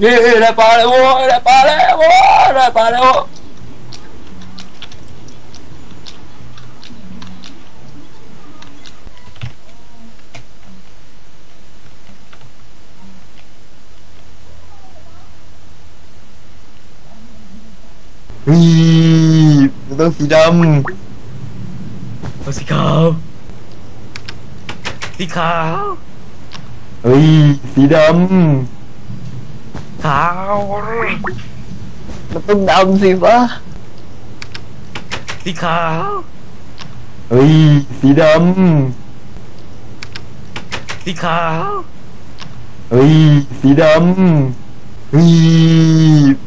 เย้ได้ปลาแล้วโว้ยได้ปลาแล้วโว้ยได้ปลาแล้วเฮ้ยมันต้องสีดเอาสีขาวสีขาวำเฮ้ยสีด ขาวำมันต้องดำสิวะสีขาวเฮ้ยสีดสีขาวำเฮ้ยสีดำเฮ้ย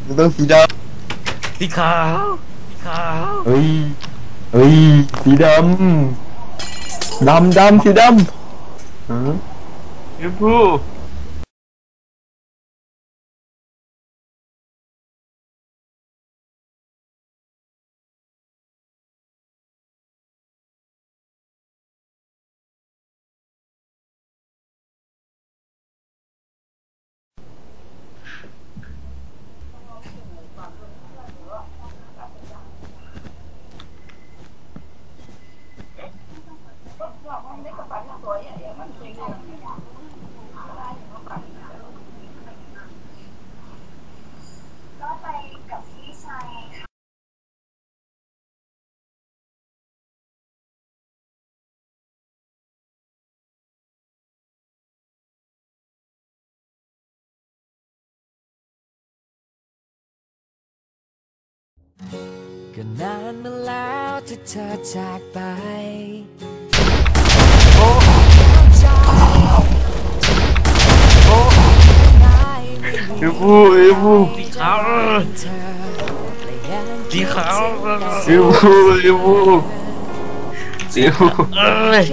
มันต้องสีดสีขาวสีขาวำเฮ้ยเฮ้ยสีดำดำดำสีดำฮะยูพู ก็นานมาแล้วที่เธอจากไป ไม่มียูพูยูพูสีขาวเธอและยังสีขาวยูพูยูพูยูพูเอ้ย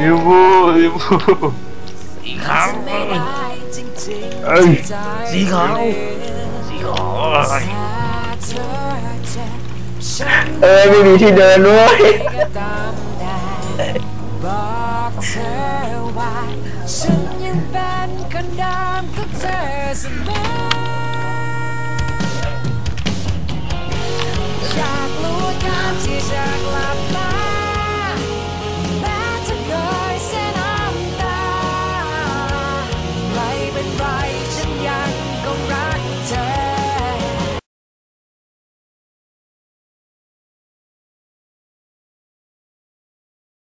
อยูพูยูพูสีขาวเอ้ยสีขาวสีขาวเอ้ยไม่มีที่เดินด้วย ฉันยังเป็นคนเดิมกับเธอเสมอ